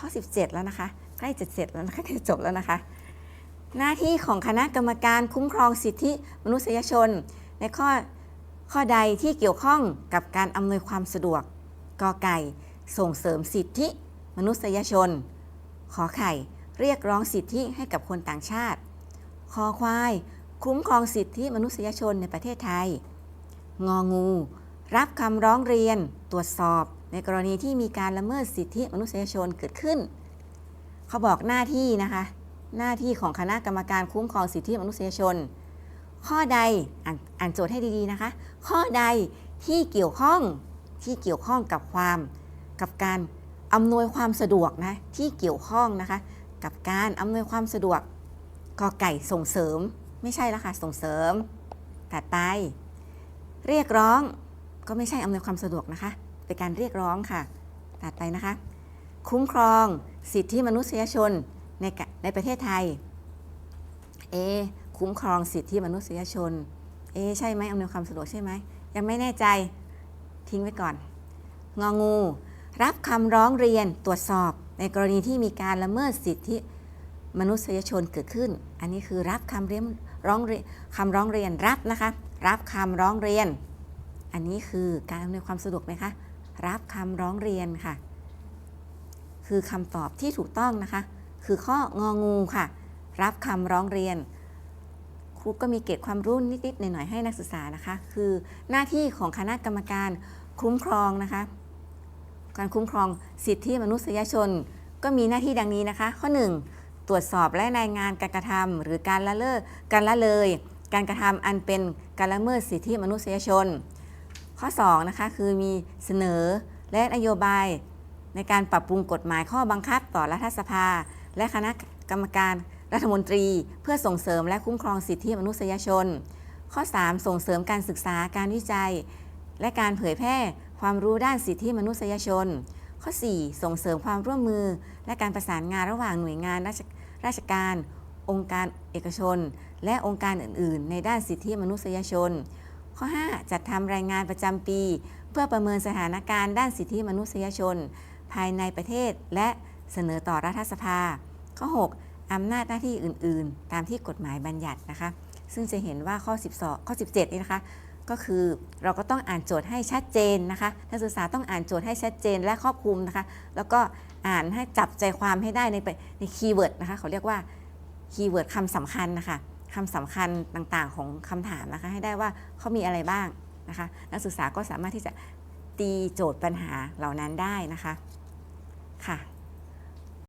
ข้อ 17 แล้วนะคะ ใกล้จะเสร็จแล้วนะคะใกล้จะจบแล้วนะคะ หน้าที่ของคณะกรรมการคุ้มครองสิทธิมนุษยชน ในข้อข้อใดที่เกี่ยวข้องกับการอำนวยความสะดวกกอไก่ส่งเสริมสิทธิมนุษยชน ขอไข่เรียกร้องสิทธิให้กับคนต่างชาติ คอควาย คุ้มครองสิทธิมนุษยชนในประเทศไทย งองู รับคำร้องเรียน ตรวจสอบ ในกรณีที่มีการละเมิดสิทธิมนุษยชนเกิดขึ้น เขาบอกหน้าที่นะคะ หน้าที่ของคณะกรรมการคุ้มครองสิทธิมนุษยชน ข้อใดอ่านอ่านโจทย์ให้ดีๆนะคะ ข้อใดที่เกี่ยวข้องที่เกี่ยวข้องกับความกับการอำนวยความสะดวกนะที่เกี่ยวข้องนะคะ กับการอำนวยความสะดวกกอไก่ส่งเสริม ไม่ใช่ล้วค่ะส่งเสริมถัดไป เรียกร้องก็ไม่ใช่อำนวยความสะดวกนะคะ เป็นการเรียกร้องค่ะตัดไปนะคะ คุ้มครองสิทธิมนุษยชนในในประเทศไทย เอ คุ้มครองสิทธิมนุษยชน เอ ใช่ไหมอำนวยความสะดวกใช่ไหม ยังไม่แน่ใจ ทิ้งไว้ก่อน งองู รับคำร้องเรียนตรวจสอบ ในกรณีที่มีการละเมิดสิทธิมนุษยชนเกิดขึ้น อันนี้คือรับคำเรียนร้องเรียนคำร้องเรียนรับนะคะ รับคำร้องเรียน อันนี้คือการอำนวยความสะดวกไหมคะ รับคำร้องเรียนค่ะ คือคำตอบที่ถูกต้องนะคะ คือข้ององูค่ะ รับคำร้องเรียน ครูก็มีเกร็ดความรู้นิดๆหน่อยๆให้นักศึกษานะคะ คือหน้าที่ของคณะกรรมการคุ้มครองนะคะ การคุ้มครองสิทธิมนุษยชน ก็มีหน้าที่ดังนี้นะคะ ข้อ 1 ตรวจสอบและรายงานการกระทำหรือการละเลิกการละเลย การกระทำอันเป็นการละเมิดสิทธิมนุษยชน ข้อ2นะคะคือมีเสนอและนโยบาย ในการปรับปรุงกฎหมายข้อบังคับต่อรัฐสภา และคณะกรรมการรัฐมนตรี เพื่อส่งเสริมและคุ้มครองสิทธิมนุษยชน ข้อ 3 ส่งเสริมการศึกษาการวิจัย และการเผยแพร่ความรู้ด้านสิทธิมนุษยชน ข้อ 4 ส่งเสริมความร่วมมือ และการประสานงานระหว่างหน่วยงานราชราชการ องค์การเอกชน และองค์การอื่น ๆ ในด้านสิทธิมนุษยชน ข้อ 5 จัดทำรายงานประจำปี เพื่อประเมินสถานการณ์ด้านสิทธิมนุษยชน ภายในประเทศและเสนอต่อรัฐสภา ข้อ 6 อำนาจหน้าที่อื่น ๆ ตามที่กฎหมายบัญญัตินะคะ ซึ่งจะเห็นว่าข้อ 12 ข้อ 17 นี่นะคะ ก็คือเราก็ต้องอ่านโจทย์ให้ชัดเจนนะคะนักศึกษาต้องอ่านโจทย์ให้ชัดเจนและครอบคลุมนะคะ แล้วก็อ่านให้จับใจความให้ได้ในในคีย์เวิร์ดนะคะ เขาเรียกว่าคีย์เวิร์ดคำสำคัญนะคะ คำสำคัญต่างๆของคำถามนะคะ ให้ได้ว่าเขามีอะไรบ้างนะคะ นักศึกษาก็สามารถที่จะตีโจทย์ปัญหาเหล่านั้นได้นะคะค่ะ